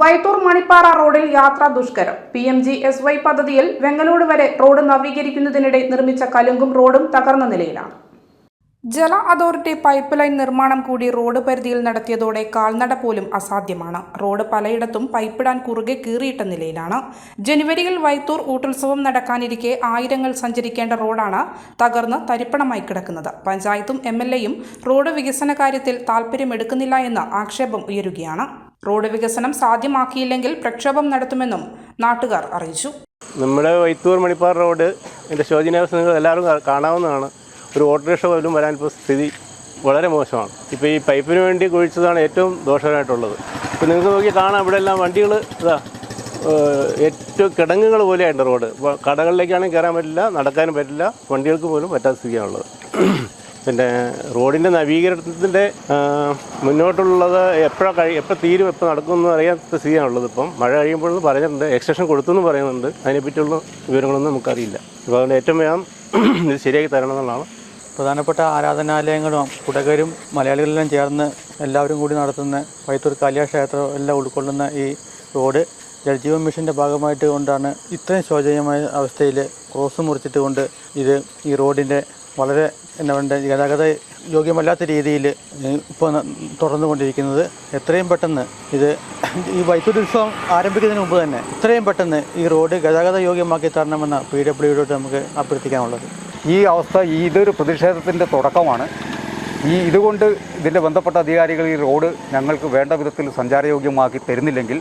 വൈത്തൂർ മണിപ്പാറ റോഡിൽ യാത്ര ദുഷ്കരം. P M G S Y പദ്ധതിയിൽ വെങ്ങലോട് വരെ റോഡ് നവീകരിക്കുന്നതിനിടെ നിർമ്മിച്ച കലുങ്കും റോഡും തകർന്ന നിലയിലാണ്. ജല അതോറിറ്റി പൈപ്പ് ലൈൻ നിർമ്മാണം കൂടി റോഡ് പരിധിയിൽ നടത്തിയതോടെ കാൽനട പോലും അസാധ്യമാണ്. റോഡ് പലയിടത്തും പൈപ്പിടാൻ കുറുകെ കീറിയിട്ട നിലയിലാണ്. ജനുവരിയിൽ വൈത്തൂർ ഊട്ടുത്സവം നടക്കാനിരിക്കെ ആയിരങ്ങൾ സഞ്ചരിക്കേണ്ട റോഡാണ് തകർന്ന് തരിപ്പണമായി കിടക്കുന്നത്. പഞ്ചായത്തും എം റോഡ് വികസന കാര്യത്തിൽ താൽപ്പര്യമെടുക്കുന്നില്ല എന്ന ആക്ഷേപം ഉയരുകയാണ്. റോഡ് വികസനം സാധ്യമാക്കിയില്ലെങ്കിൽ പ്രക്ഷോഭം നടത്തുമെന്നും നാട്ടുകാർ അറിയിച്ചു. നമ്മുടെ വൈത്തൂർ മണിപ്പാർ റോഡ് എന്റെ ശോചനീയാവസ്ഥ നിങ്ങൾ എല്ലാവരും കാണാവുന്നതാണ്. ഒരു ഓട്ടോറിക്ഷ പോലും വരാൻ ഇപ്പോൾ സ്ഥിതി വളരെ മോശമാണ്. ഇപ്പോൾ ഈ പൈപ്പിന് വേണ്ടി കുഴിച്ചതാണ് ഏറ്റവും ദോഷകരമായിട്ടുള്ളത്. ഇപ്പോൾ നിങ്ങൾക്ക് നോക്കി കാണാം ഇവിടെ എല്ലാം വണ്ടികൾ ഇതാ ഏറ്റവും കിടങ്ങുകൾ പോലെയായിട്ടുണ്ട് റോഡ്. കടകളിലേക്കാണെങ്കിൽ കയറാൻ പറ്റില്ല നടക്കാനും പറ്റില്ല വണ്ടികൾക്ക് പോലും പറ്റാത്ത സ്ഥിതിയാണുള്ളത്. പിന്നെ റോഡിന്റെ നവീകരണത്തിന്റെ മുന്നോട്ടുള്ളത് എപ്പോഴാണ് കഴി എപ്പോൾ തീരും എപ്പോൾ നടക്കുമെന്ന് അറിയാത്ത സ്ഥിതിയാണുള്ളത് ഇപ്പം. മഴ കഴിയുമ്പോഴെന്ന് പറയുന്നുണ്ട് എക്സ്റ്റൻഷൻ കൊടുത്തെന്ന് പറയുന്നുണ്ട്. അതിനെപ്പറ്റിയുള്ള വിവരങ്ങളൊന്നും നമുക്കറിയില്ല. അപ്പോൾ അതുകൊണ്ട് ഏറ്റവും വേഗം ഇത് ശരിയാക്കി തരണം എന്നുള്ളതാണ്. പ്രധാനപ്പെട്ട ആരാധനാലയങ്ങളും കുടകരും മലയാളികളെല്ലാം ചേർന്ന് എല്ലാവരും കൂടി നടത്തുന്ന വൈത്തൂർ കാലിയാക്ഷേത്രം എല്ലാം ഉൾക്കൊള്ളുന്ന ഈ റോഡ് ജലജീവൻ മിഷന്റെ ഭാഗമായിട്ട് കൊണ്ടാണ് ഇത്രയും ശോചനീയമായ അവസ്ഥയിൽ ക്രോസ് മുറിച്ചിട്ട് കൊണ്ട് ഇത് ഈ റോഡിന്റെ വളരെ എന്നാ പറയുക ഗതാഗത യോഗ്യമല്ലാത്ത രീതിയിൽ ഇപ്പോൾ തുടർന്നുകൊണ്ടിരിക്കുന്നത്. എത്രയും പെട്ടെന്ന് ഇത് ഈ വൈദ്യുതി ഉത്സവം ആരംഭിക്കുന്നതിന് മുമ്പ് തന്നെ ഇത്രയും പെട്ടെന്ന് ഈ റോഡ് ഗതാഗത യോഗ്യമാക്കി തരണമെന്ന പി ഡബ്ല്യു ഡിയോട് നമുക്ക് അഭ്യർത്ഥിക്കാനുള്ളത്. ഈ അവസ്ഥ ഈ ഇതൊരു പ്രതിഷേധത്തിന്റെ തുടക്കമാണ്. ഈ ഇതുകൊണ്ട് ഇതിന്റെ ബന്ധപ്പെട്ട അധികാരികൾ ഈ റോഡ് ഞങ്ങൾക്ക് വേണ്ട വിധത്തിൽ സഞ്ചാരയോഗ്യമാക്കി തരുന്നില്ലെങ്കിൽ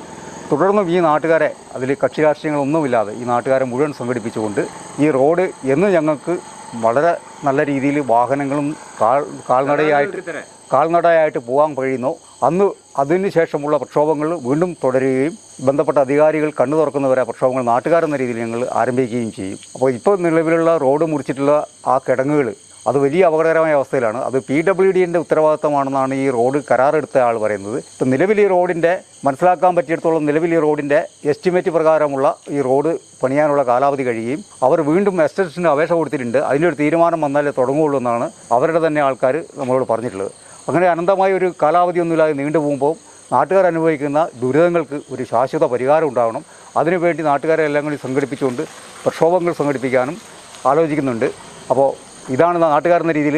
തുടർന്നും ഈ നാട്ടുകാരെ അതിൽ കക്ഷി രാഷ്ട്രീയങ്ങളൊന്നുമില്ലാതെ ഈ നാട്ടുകാരെ മുഴുവൻ സംഘടിപ്പിച്ചുകൊണ്ട് ഈ റോഡ് എന്ന് ഞങ്ങൾക്ക് വളരെ നല്ല രീതിയിൽ വാഹനങ്ങളും കാൽ കാൽനടയായിട്ട് കാൽനടയായിട്ട് പോകാൻ കഴിയുന്നു. അന്ന് അതിന് ശേഷമുള്ള പ്രക്ഷോഭങ്ങൾ വീണ്ടും തുടരുകയും ബന്ധപ്പെട്ട അധികാരികൾ കണ്ണു തുറക്കുന്നവരെ പ്രക്ഷോഭങ്ങൾ നാട്ടുകാരെന്ന രീതിയിൽ ഞങ്ങൾ ആരംഭിക്കുകയും ചെയ്യും. അപ്പോൾ ഇപ്പോൾ നിലവിലുള്ള റോഡ് മുറിച്ചിട്ടുള്ള ആ കിടങ്ങുകൾ അത് വലിയ അപകടകരമായ അവസ്ഥയിലാണ്. അത് പി ഡബ്ല്യു ഡിന്റെ ഉത്തരവാദിത്തമാണെന്നാണ് ഈ റോഡ് കരാറെടുത്ത ആൾ പറയുന്നത്. ഇപ്പം നിലവിൽ ഈ റോഡിന്റെ മനസ്സിലാക്കാൻ പറ്റിയിടത്തോളം നിലവിൽ ഈ റോഡിന്റെ എസ്റ്റിമേറ്റ് പ്രകാരമുള്ള ഈ റോഡ് പണിയാനുള്ള കാലാവധി കഴിയുകയും അവർ വീണ്ടും എക്സ്റ്റൻഷന് അപേക്ഷ കൊടുത്തിട്ടുണ്ട്. അതിന്റെ ഒരു തീരുമാനം വന്നാലേ തുടങ്ങുകയുള്ളൂ എന്നാണ് അവരുടെ തന്നെ ആൾക്കാർ നമ്മളോട് പറഞ്ഞിട്ടുള്ളത്. അങ്ങനെ അനന്തമായ ഒരു കാലാവധിയൊന്നുമില്ലാതെ നീണ്ടുപോകുമ്പോൾ നാട്ടുകാർ അനുഭവിക്കുന്ന ദുരിതങ്ങൾക്ക് ഒരു ശാശ്വത പരിഹാരം ഉണ്ടാകണം അതിനുവേണ്ടി നാട്ടുകാരെ എല്ലാം കൂടി സംഘടിപ്പിച്ചുകൊണ്ട് പ്രക്ഷോഭങ്ങൾ സംഘടിപ്പിക്കാനും ആലോചിക്കുന്നുണ്ട്. അപ്പോൾ ഇതാണ് നാട്ടുകാരെന്ന രീതിയിൽ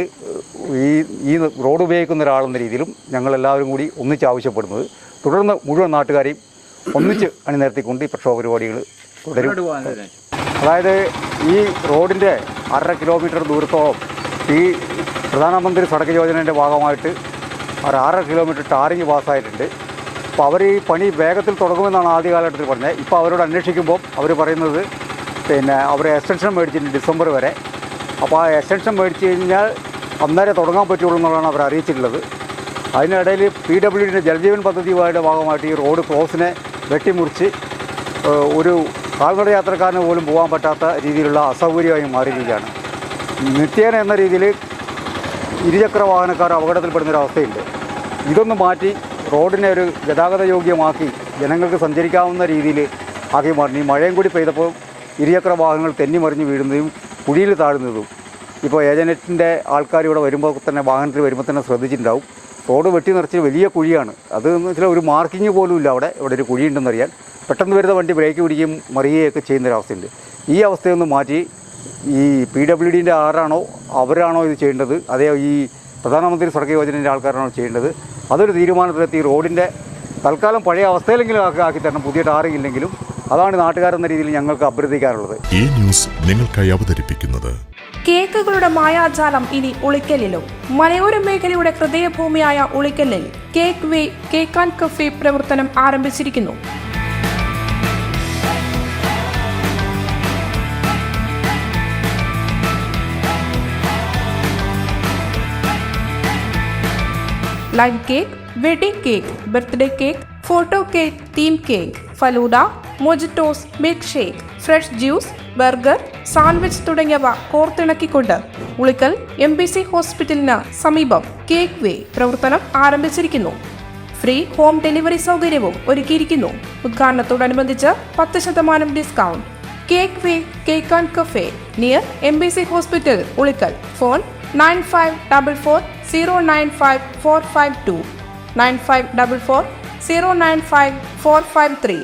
ഈ ഈ റോഡ് ഉപയോഗിക്കുന്ന ഒരാളെന്ന രീതിയിലും ഞങ്ങളെല്ലാവരും കൂടി ഒന്നിച്ച് ആവശ്യപ്പെടുന്നത്. തുടർന്ന് മുഴുവൻ നാട്ടുകാരെയും ഒന്നിച്ച് അണിനിരത്തിക്കൊണ്ട് ഈ പ്രക്ഷോഭ പരിപാടികൾ തുടരും. അതായത് ഈ റോഡിന്റെ അര കിലോമീറ്റർ ദൂരത്തോളം ഈ പ്രധാനമന്ത്രി സടക്ക് യോജനയുടെ ഭാഗമായിട്ട് ഒരു ആറര കിലോമീറ്റർ ടാറിങ് പാസ്സായിട്ടുണ്ട്. അപ്പോൾ അവർ ഈ പണി വേഗത്തിൽ തുടങ്ങുമെന്നാണ് ആദ്യ കാലഘട്ടത്തിൽ പറഞ്ഞത്. ഇപ്പോൾ അവരോട് അന്വേഷിക്കുമ്പോൾ അവർ പറയുന്നത് പിന്നെ അവർ എക്സ്റ്റൻഷൻ മേടിച്ചിട്ടുണ്ട് ഡിസംബർ വരെ അപ്പോൾ ആ എക്സ്റ്റൻഷൻ മേടിച്ച് കഴിഞ്ഞാൽ അന്നേരം തുടങ്ങാൻ പറ്റുള്ളൂ എന്നുള്ളതാണ് അവർ അറിയിച്ചിട്ടുള്ളത്. അതിനിടയിൽ പി ഡബ്ല്യു ഡിന്റെ ജലജീവൻ പദ്ധതിയുമായിട്ട് ഭാഗമായിട്ട് ഈ റോഡ് ക്രോസിനെ വെട്ടിമുറിച്ച് ഒരു കാൽനട യാത്രക്കാരന് പോലും പോകാൻ പറ്റാത്ത രീതിയിലുള്ള അസൗകര്യമായി മാറിയിരിക്കുകയാണ് നിത്യേന എന്ന രീതിയിൽ ഇരുചക്ര വാഹനക്കാർ അപകടത്തിൽപ്പെടുന്നൊരവസ്ഥയുണ്ട് ഇതൊന്ന് മാറ്റി റോഡിനെ ഒരു ഗതാഗത യോഗ്യമാക്കി ജനങ്ങൾക്ക് സഞ്ചരിക്കാവുന്ന രീതിയിൽ ആക്കി മാറ്റി. മഴയും കൂടി പെയ്തപ്പോൾ ഇരുചക്ര വാഹനങ്ങൾ തെന്നിമറിഞ്ഞ് വീഴുന്നതും കുഴിയിൽ താഴുന്നതും ഇപ്പോൾ ഏജനറ്റിന്റെ ആൾക്കാർ ഇവിടെ വരുമ്പോൾ തന്നെ വാഹനത്തിൽ വരുമ്പോൾ തന്നെ ശ്രദ്ധിച്ചിട്ടുണ്ടാവും. റോഡ് വെട്ടി നിറച്ച് വലിയ കുഴിയാണ്. അത് എന്ന് വെച്ചാൽ ഒരു മാർക്കിങ് പോലും ഇല്ല അവിടെ. ഇവിടെ ഒരു കുഴിയുണ്ടെന്നറിയാൻ പെട്ടെന്ന് വരുന്ന വണ്ടി ബ്രേക്ക് പിടിക്കുകയും മറിയുകയൊക്കെ ചെയ്യുന്നൊരവസ്ഥയുണ്ട് ഈ അവസ്ഥയൊന്ന് മാറ്റി ഈ പി ഡബ്ല്യു ഡിന്റെ ആരാണോ അവരാണോ ഇത് ചെയ്യേണ്ടത്? അതേ ഈ പ്രധാനമന്ത്രി സടക്ക് യോജനയുടെ ആൾക്കാരാണോ ചെയ്യേണ്ടത്? അതൊരു തീരുമാനത്തിലെത്തി റോഡിന്റെ തൽക്കാലം പഴയ അവസ്ഥയിലെങ്കിലും ആക്കി തരണം. പുതിയ ടാറിങ്ങില്ലെങ്കിലും അതാണ് നാട്ടുകാരെന്ന രീതിയിൽ ഞങ്ങൾക്ക് അഭ്യർത്ഥിക്കാറുള്ളത്. ഈ ന്യൂസ് നിങ്ങൾക്കായി അവതരിപ്പിക്കുന്നത് കേക്കുകളുടെ മായാജാലം ഇനി ഉളിക്കലിലും മലയോര മേഖലയുടെ ഹൃദയഭൂമിയായ ഉളിക്കലിൽ Cake Way cake and cafe പ്രവർത്തനം ആരംഭിച്ചിരിക്കുന്നു. Live cake wedding cake birthday cake photo cake theme cake falooda mojitos milk shake fresh juice burger sandwich തുടങ്ങിയവ കോർത്തിണക്കിക്കൊണ്ട് ഉളിക്കൽ എം ബി സി ഹോസ്പിറ്റലിന് സമീപം കേക്ക് വേ പ്രവർത്തനം ആരംഭിച്ചിരിക്കുന്നു. ഫ്രീ ഹോം ഡെലിവറി സൗകര്യവും ഒരുക്കിയിരിക്കുന്നു. ഉദ്ഘാടനത്തോടനുബന്ധിച്ച് പത്ത് ശതമാനം discount. Cake way cake and cafe near M B C hospital Ulikkal. Phone nine five double four zero nine five four five two. Nine five double four zero nine five four five three.